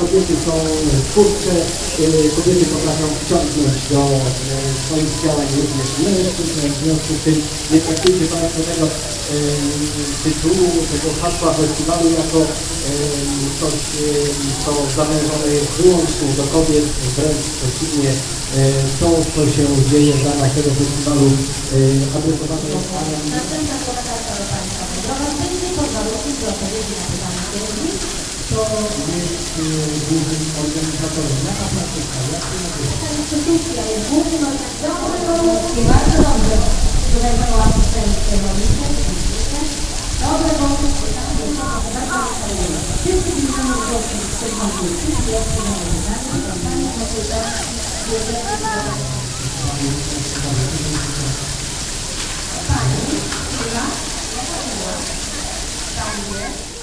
Kobiety są twórcze, e, kobiety potrafią wciągnąć do e, swoich działań również mężczyzn, w związku z tym nie traktujcie Państwo tego e, tytułu, tego hasła festiwalu jako e, coś, e, co zamierzone jest wyłącznie do kobiet, wręcz przeciwnie, e, to, co się dzieje w ramach tego festiwalu e, adresowane jest Następna. To jest głównym organizatorem Jaka Francuska, jak się nazywa? Ta instytucja jest głównym organizatorem bardzo dobrze. Asystenci kierownicy, techniczne. Dobre pytania, bardzo fajnie. Wszyscy widzimy głosu z przedmiotu, wszyscy otrzymamy pytania, pytania, konsultacji, jeżeli Pani, chyba, jaka była? Pani jest?